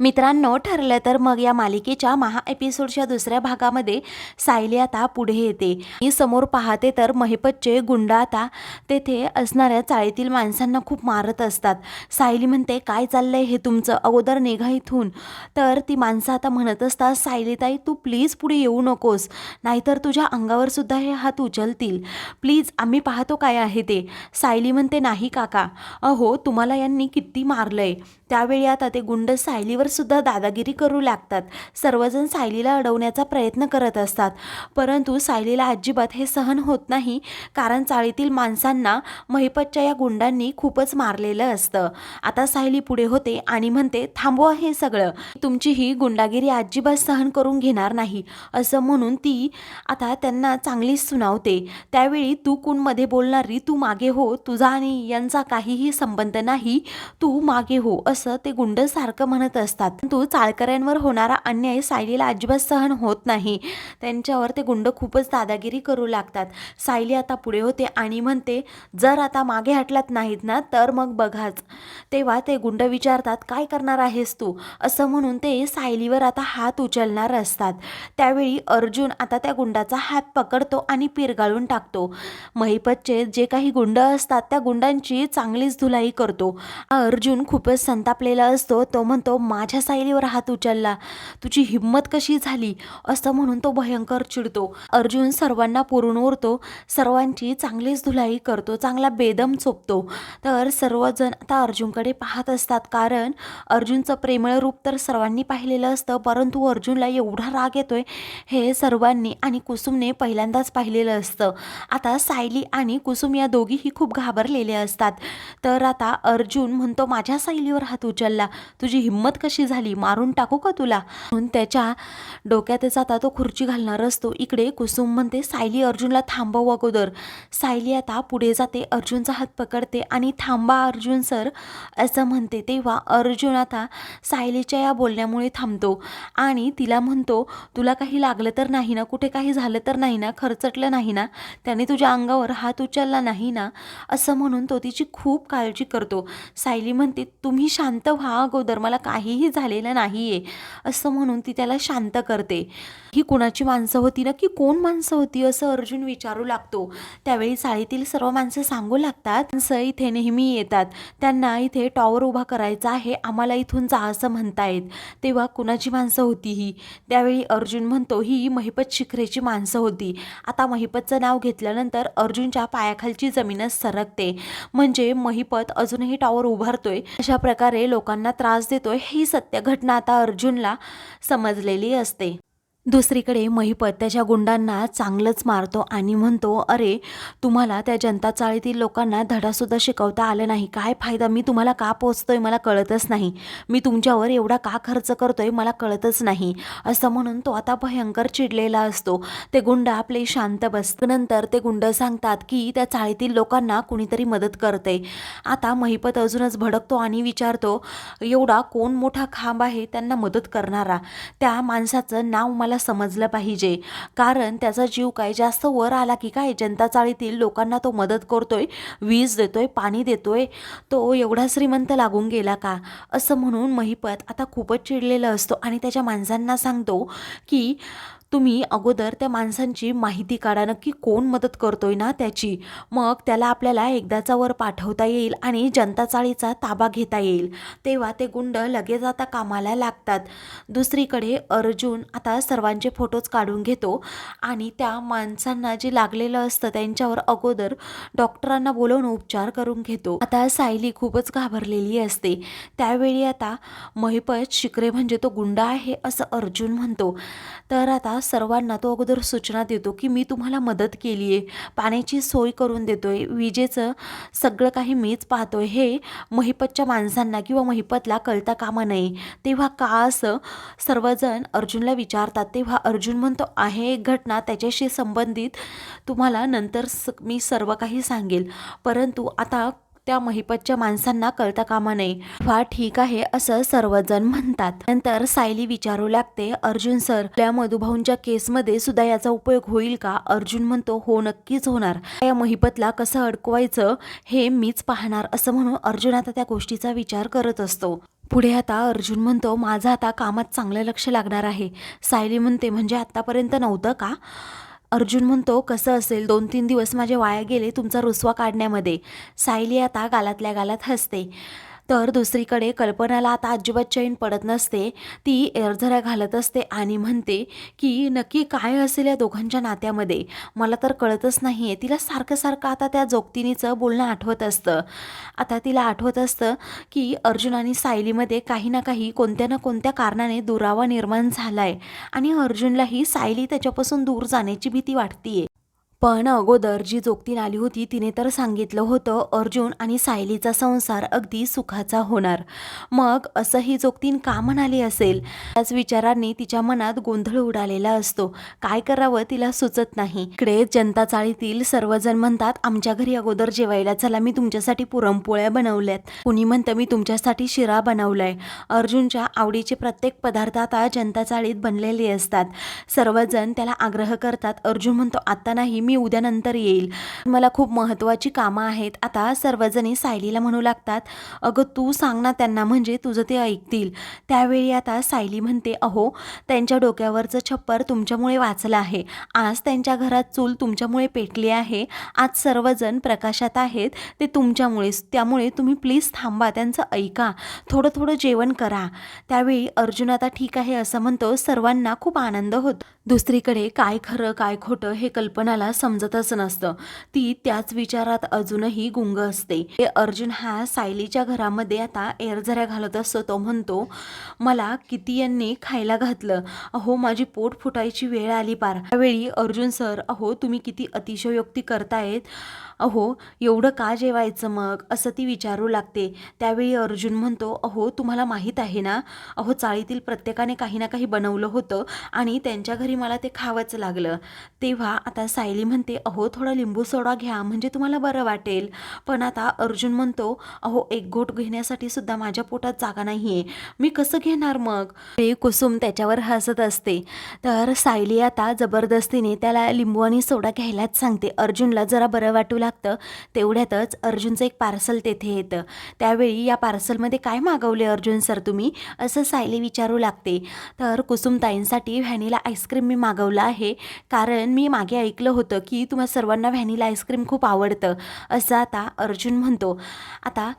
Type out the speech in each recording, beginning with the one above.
मित्रांनो ठरलं तर मग या मालिकेच्या महा एपिसोडच्या दुसऱ्या भागामध्ये सायली आता पुढे येते. मी समोर पाहते तर महिपतचे गुंड आता तेथे असणाऱ्या चाळीतील माणसांना खूप मारत असतात. सायली म्हणते काय चाललंय हे तुमचं? अगोदर निघा इथून. तर ती माणसं आता म्हणत असतात सायलीताई तू प्लीज पुढे येऊ नकोस. नाहीतर तुझ्या अंगावर सुद्धा हे हात उचलतील. प्लीज आम्ही पाहतो काय आहे ते. सायली म्हणते नाही काका. अहो तुम्हाला यांनी किती मारलंय. त्यावेळी आता ते गुंड सायलीवर सुद्धा दादागिरी करू लागतात. सर्वजण सायलीला अडवण्याचा प्रयत्न करत असतात. परंतु सायलीला अजिबात हे सहन होत नाही कारण चाळीतील माणसांना महिपतच्या या गुंडांनी खूपच मारलेलं असतं. आता सायली पुढे होते आणि म्हणते थांबवा हे सगळं. तुमची ही गुंडागिरी अजिबात सहन करून घेणार नाही. असं म्हणून ती आता त्यांना चांगलीच सुनावते. त्यावेळी तू कुणमध्ये बोलणारी तू मागे हो. तुझा आणि यांचा काहीही संबंध नाही. तू मागे हो असं असं ते गुंड सारखं म्हणत असतात. परंतु चाळकऱ्यांवर होणारा अन्याय सायलीला अजिबात सहन होत नाही. त्यांच्यावर ते गुंड खूपच दादागिरी करू लागतात. सायली आता पुढे होते आणि म्हणते जर आता मागे हटलात नाहीत ना तर मग बघाच. तेव्हा ते गुंड विचारतात काय करणार आहेस तू? असं म्हणून ते सायलीवर आता हात उचलणार असतात. त्यावेळी अर्जुन आता त्या गुंडाचा हात पकडतो आणि पिरगाळून टाकतो. महिपतचे जे काही गुंड असतात त्या गुंडांची चांगलीच धुलाई करतो. अर्जुन खूपच संत संतापलेला असतो तो म्हणतो माझ्या सायलीवर हात उचलला. तुझी हिंमत कशी झाली? असं म्हणून तो भयंकर चिडतो. अर्जुन सर्वांना पुरून उरतो सर्वांची चांगलीच धुलाई करतो. चांगला बेदम चोपतो. तर सर्वजण आता अर्जुनकडे पाहत असतात. कारण अर्जुनचं प्रेमळ रूप तर सर्वांनी पाहिलेलं असतं. परंतु अर्जुनला एवढा राग येतोय हे सर्वांनी आणि कुसुमने पहिल्यांदाच पाहिलेलं असतं. आता सायली आणि कुसुम या दोघीही खूप घाबरलेले असतात. तर आता अर्जुन म्हणतो माझ्या सायलीवर हात उचलला. तुझी हिंमत कशी झाली? मारून टाकू का तुला? म्हणून त्याच्या डोक्यातच आता तो खुर्ची घालणार असतो. इकडे कुसुम म्हणते सायली अर्जुनला थांबव अगोदर. सायली आता पुढे जाते अर्जुनचा हात पकडते आणि थांबा अर्जुन सर असं म्हणते. तेव्हा अर्जुन आता सायलीच्या या बोलण्यामुळे थांबतो आणि तिला म्हणतो तुला काही लागलं तर नाही ना? कुठे काही झालं तर नाही ना? खरचटलं नाही ना? त्याने तुझ्या अंगावर हात उचलला नाही ना? असं म्हणून तो तिची खूप काळजी करतो. सायली म्हणते तुम्ही शांत व्हा अगोदर मला काहीही झालेलं नाही आहे असं म्हणून ती त्याला शांत करते. ही कुणाची माणसं होती ना की कोण माणसं होती असं अर्जुन विचारू लागतो. त्यावेळी चाळीतील सर्व माणसं सांगू लागतात माणसं इथे नेहमी येतात. त्यांना इथे टॉवर उभा करायचा आहे आम्हाला इथून जा असं म्हणतायत. तेव्हा कुणाची माणसं होती ही? त्यावेळी अर्जुन म्हणतो ही महिपत शिखरेची माणसं होती. आता महिपतचं नाव घेतल्यानंतर अर्जुनच्या पायाखालची जमीनच सरकते. म्हणजे महिपत अजूनही टॉवर उभारतोय. अशा प्रकारे लोकांना त्रास देतोय ही सत्य घटना आता अर्जुनला समजलेली असते. दुसरीकडे महिपत त्याच्या गुंडांना चांगलंच मारतो आणि म्हणतो अरे तुम्हाला त्या जनता चाळीतील लोकांना धडासुद्धा शिकवता आलं नाही. काय फायदा? मी तुम्हाला का पोचतोय? मला कळतच नाही. मी तुमच्यावर एवढा का खर्च करतोय? मला कळतच नाही. असं म्हणून तो आता भयंकर चिडलेला असतो. ते गुंड आपले शांत बसत नंतर ते गुंड सांगतात की त्या चाळीतील लोकांना कुणीतरी मदत करते आता महिपत अजूनच भडकतो आणि विचारतो एवढा कोण मोठा खांब आहे? त्यांना मदत करणारा. त्या माणसाचं नाव मला समजलं पाहिजे. कारण त्याचा जीव काय जास्त वर आला की काय? जनता चाळीतील लोकांना तो मदत करतोय वीज देतोय पाणी देतोय. तो एवढा श्रीमंत लागून गेला का? असं म्हणून महिपत आता खूपच चिडलेला असतो आणि त्याच्या माणसांना सांगतो की तुम्ही अगोदर त्या माणसांची माहिती काढा नक्की कोण मदत करतोय ना त्याची. मग त्याला आपल्याला एकदाचा वर पाठवता येईल आणि जनता चाळीचा ताबा घेता येईल. तेव्हा ते गुंड लगेच आता कामाला लागतात. दुसरीकडे अर्जुन आता सर्वांचे फोटोज काढून घेतो आणि त्या माणसांना जे लागलेलं असतं त्यांच्यावर अगोदर डॉक्टरांना बोलवून उपचार करून घेतो. आता सायली खूपच घाबरलेली असते. त्यावेळी आता महिपत शिकरे म्हणजे तो गुंड आहे असं अर्जुन म्हणतो. तर आता सर्वांना तो अगोदर सूचना देतो की मी तुम्हाला मदत केली आहे पाण्याची सोय करून देतो आहे विजेचं सगळं काही मीच पाहतोय. हे महिपतच्या माणसांना किंवा महिपतला कळता कामा नये. तेव्हा का असं सर्वजण अर्जुनला विचारतात. तेव्हा अर्जुन म्हणतो आहे एक घटना त्याच्याशी संबंधित तुम्हाला नंतर स मी सर्व काही सांगेल. परंतु आता त्या महिपतच्या माणसांना कळता कामा नये. वा ठीक आहे असं सर्वजण म्हणतात. नंतर सायली विचारू लागते अर्जुन सर त्या मधुभाऊंच्या केसमध्ये सुद्धा याचा उपयोग होईल का? अर्जुन म्हणतो हो नक्कीच होणार. या महिपतला कसं अडकवायचं हे मीच पाहणार असं म्हणून अर्जुन आता त्या गोष्टीचा विचार करत असतो. पुढे आता अर्जुन म्हणतो माझं आता कामात चांगलं लक्ष लागणार आहे. सायली म्हणते म्हणजे आतापर्यंत नव्हतं का? अर्जुन म्हणतो कसं असेल? दोन तीन दिवस माझे वाया गेले तुमचा रुसवा काढण्यामध्ये. सायली आता गालातल्या गालात हसते. तर दुसरीकडे कल्पनाला आता अजिबात चैन पडत नसते. ती एरझऱ्या घालत असते आणि म्हणते की नक्की काय असेल या दोघांच्या नात्यामध्ये? मला तर कळतच नाही आहे तिला सारखं सारखं आता त्या जोगतिनीचं बोलणं आठवत असतं. आता तिला आठवत असतं की अर्जुन आणि सायलीमध्ये काही ना काही कोणत्या ना कोणत्या कारणाने दुरावा निर्माण झाला आहे आणि अर्जुनलाही सायली त्याच्यापासून दूर जाण्याची भीती वाटतीये. पण अगोदर जी जोगतीन आली होती तिने तर सांगितलं होतं अर्जुन आणि सायलीचा संसार अगदी सुखाचा होणार. मग असं ही जोगतीन का म्हणाली असेल? त्याच विचारांनी तिच्या मनात गोंधळ उडालेला असतो. काय करावं तिला सुचत नाही. इकडे जनता चाळीतील सर्वजण म्हणतात आमच्या घरी अगोदर जेवायला चला मी तुमच्यासाठी पुरणपोळ्या बनवल्यात. कुणी म्हणतं मी तुमच्यासाठी शिरा बनवलाय. अर्जुनच्या आवडीचे प्रत्येक पदार्थ आता जनता चाळीत बनलेले असतात. सर्वजण त्याला आग्रह करतात. अर्जुन म्हणतो आता नाही मी उद्यानंतर येईल. मला खूप महत्त्वाची कामं आहेत. आता सर्वजणी सायलीला म्हणू लागतात अगं तू सांग ना त्यांना म्हणजे तुझं ते ऐकतील. त्यावेळी आता सायली म्हणते अहो त्यांच्या डोक्यावरचं छप्पर तुमच्यामुळे वाचलं आहे. आज त्यांच्या घरात चूल तुमच्यामुळे पेटली आहे. आज सर्वजण प्रकाशात आहेत. ते तुमच्यामुळेच त्यामुळे तुम्ही प्लीज थांबा त्यांचं ऐका. थोडं थोडं जेवण करा. त्यावेळी अर्जुन आता ठीक आहे असं म्हणतो. सर्वांना खूप आनंद होतो. दुसरीकडे काय खरं काय खोटं हे कल्पनाला समजतच नसतं. ती त्याच विचारात अजूनही गुंग असते. हे अर्जुन हा सायलीच्या घरामध्ये आता एरझऱ्या घालत असतो. तो म्हणतो मला किती यांनी खायला घातलं. अहो माझी पोट फुटायची वेळ आली पार. त्यावेळी अर्जुन सर अहो तुम्ही किती अतिशयोक्ती करतायत. अहो एवढं का जेवायचं मग? असं ती विचारू लागते. त्यावेळी अर्जुन म्हणतो अहो तुम्हाला माहीत आहे ना? अहो चाळीतील प्रत्येकाने काही ना काही बनवलं होतं आणि त्यांच्या घरी मला ते खावंच लागलं. तेव्हा आता सायली म्हणते अहो थोडा लिंबू सोडा घ्या म्हणजे तुम्हाला बरं वाटेल. पण आता अर्जुन म्हणतो अहो एक घोट घेण्यासाठी सुद्धा माझ्या पोटात जागा नाही आहे मी कसं घेणार मग? ते कुसुम त्याच्यावर हसत असते. तर सायली आता जबरदस्तीने त्याला लिंबू आणि सोडा घ्यायलाच सांगते. अर्जुनला जरा बरं वाटू लागतं. तेवढ्यातच अर्जुनचं एक पार्सल तेथे येतं. त्यावेळी या पार्सलमध्ये काय मागवले अर्जुन सर तुम्ही? असं सायली विचारू लागते. तर कुसुमताईंसाठी व्हॅनिला आईस्क्रीम मी मागवलं आहे. कारण मी मागे ऐकलं होतं की तुम्हा सर्वांना व्हॅनिला आईस्क्रीम खूप आवडतं. असं आता अर्जुन म्हणतो. आता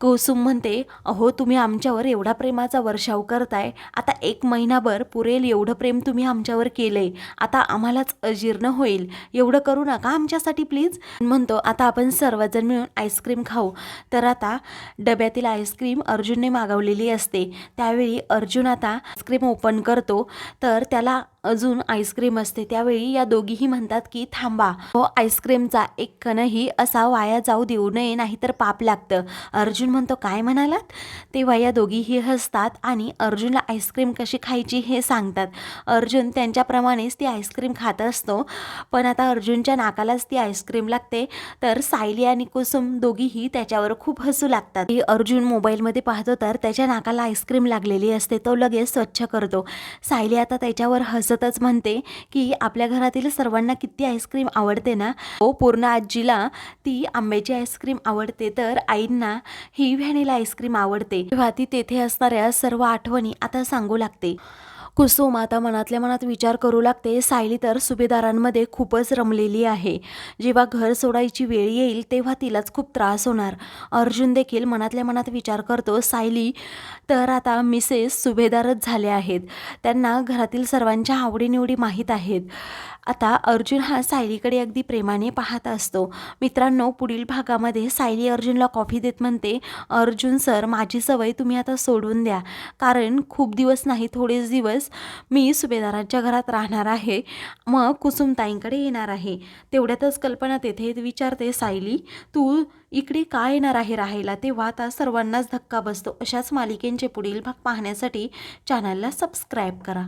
कुसुम म्हणते अहो तुम्ही आमच्यावर एवढा प्रेमाचा वर्षाव करताय. आता एक महिनाभर पुरेल एवढं प्रेम तुम्ही आमच्यावर केलंय. आता आम्हालाच अजीर्ण होईल. एवढं करू नका आमच्यासाठी प्लीज. म्हणतो आता आपण सर्वजण मिळून आईस्क्रीम खाऊ. तर आता डब्यातील आईस्क्रीम अर्जुनने मागवलेली असते. त्यावेळी अर्जुन आता आईस्क्रीम ओपन करतो. तर त्याला अजून आईस्क्रीम असते त्यावेळी या दोघीही म्हणतात की थांबा हो आईस्क्रीमचा एक कणही असा वाया जाऊ देऊ नये नाहीतर पाप लागतं. अर्जुन म्हणतो काय म्हणालात? तेव्हा या दोघीही हसतात आणि अर्जुनला आईस्क्रीम कशी खायची हे सांगतात. अर्जुन त्यांच्याप्रमाणेच ती आईस्क्रीम खात असतो पण आता अर्जुनच्या नाकालाच ती आईस्क्रीम लागते. तर सायली आणि कुसुम दोघीही त्याच्यावर खूप हसू लागतात. ती अर्जुन मोबाईलमध्ये पाहतो तर त्याच्या नाकाला आईस्क्रीम लागलेली असते तो लगेच स्वच्छ करतो. सायली आता त्याच्यावर हस हसतच म्हणते की आपल्या घरातील सर्वांना किती आईस्क्रीम आवडते ना? हो पूर्ण आजीला ती आंब्याची आईस्क्रीम आवडते. तर आईंना ही व्हॅनिला आईस्क्रीम आवडते. तेव्हा ती तेथे असणाऱ्या सर्व आठवणी आता सांगू लागते. कुसुम आता मनातल्या मनात विचार करू लागते. सायली तर सुभेदारांमध्ये खूपच रमलेली आहे. जेव्हा घर सोडायची वेळ येईल तेव्हा तिलाच खूप त्रास होणार. अर्जुन देखील मनातल्या मनात विचार करतो सायली तर आता मिसेस सुभेदारच झाले आहेत. त्यांना घरातील सर्वांच्या आवडीनिवडी माहीत आहेत. आता अर्जुन हा सायलीकडे अगदी प्रेमाने पाहत असतो. मित्रांनो पुढील भागामध्ये सायली अर्जुनला कॉफी देत म्हणते अर्जुन सर माझी सवय तुम्ही आता सोडून द्या. कारण खूप दिवस नाही थोडेच दिवस दिवस मी सुभेदारांच्या घरात राहणार आहे. मग कुसुमताईंकडे येणार आहे. तेवढ्यातच कल्पना तेथे विचारते सायली तू इकडे का येणार आहे राहायला? तेव्हा आता सर्वांनाच धक्का बसतो. अशाच मालिकेंचे पुढील भाग पाहण्यासाठी चॅनलला सबस्क्राईब करा.